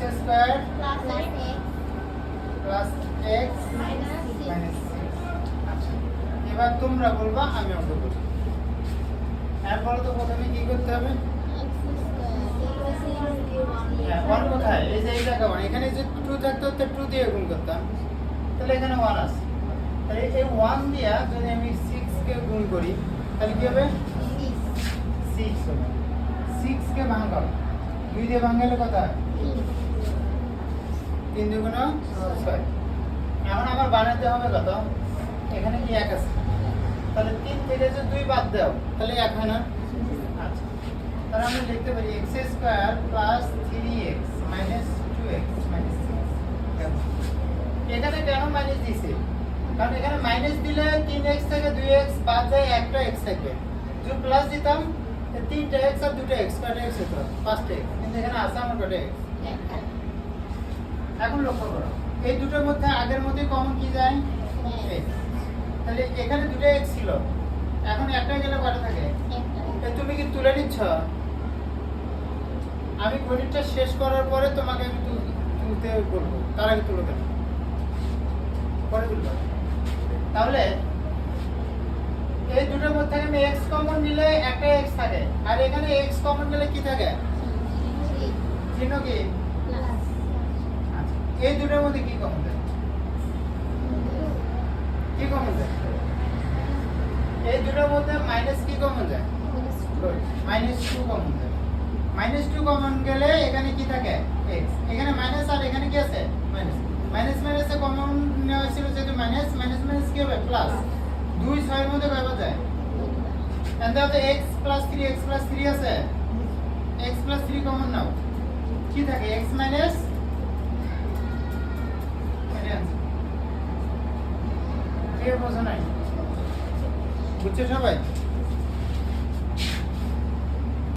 Square plus x minus এবার তোমরা বলবা আমি অঙ্ক করব এরপরে তো প্রথমে কি করতে হবে? হ্যাঁ ওয়ান কোথায়? এই যে এই জায়গা ওয়ান এখানে যে টু থাকতো তো টু দিয়ে গুণ করতাম। তাহলে এখানে ওয়ান আছে। তাহলে এই ওয়ান দিয়া যদি আমি সিক্স কে গুণ করি তাহলে কি হবে? সিক্স হবে। সিক্স কে ভাঙাও দুই দিয়ে ভাঙালে হয়? তিন দুগুণ ছয়। এখন আমার বানাতে হবে কত? এখানে কি এক আছে? তাহলে তিন থেকে যে দুই বাদ দাও, তাহলে এক হয় না? আচ্ছা। তাহলে আমরা লিখতে পারি x square plus three x minus two x minus এখানে কেন মাইনাস দিছে? কারণ এখানে মাইনাস দিলে তিন এক্স থেকে দুই এক্স বাদ যায় একটা এক্স থাকবে। যদি প্লাস দিতাম, তিনটা এক্স আর দুটো এক্স কটা এক্স হতো? পাঁচটা এক্স কিন্তু এখানে আছে আমার কটা এক্স এখন লক্ষ্য করো এই দুটোর মধ্যে আগের মধ্যে কমন কি যায়? তাহলে এখানে দুটো এক্স ছিল এখন একটা গেলে কটা থাকে? তুমি কি তুলে নিচ্ছ? আমি গণিতটা শেষ করার পরে তোমাকে আমি তুলতে বলব তার আগে তুলো কেন পরে তুলবো। তাহলে এই দুটোর মধ্যে আমি এক্স কমন নিলে একটা এক্স থাকে আর এখানে এক্স কমন নিলে কি থাকে? চিহ্ন কি? এই দুটোর মধ্যে কি কমন যায় কি কমন যায় এই দুটোর মধ্যে মাইনাস কি কমন যায় মাইনাস টু কমন যায় মাইনাস টু কমন গেলে এখানে কি থাকে? এক্স এখানে মাইনাস আর এখানে কি আছে? মাইনাস মাইনাস মাইনাসে কমন নেওয়া ছিল যেহেতু মাইনাস মাইনাস মাইনাস কি হবে? প্লাস দুই ছয়ের মধ্যে কয়বার যায়? দাও x plus three x plus three আছে? এক্স প্লাস থ্রি কমন নাও। কি থাকে? এক্স মাইনাস কে বোঝো নাই। বুঝছে সবাই?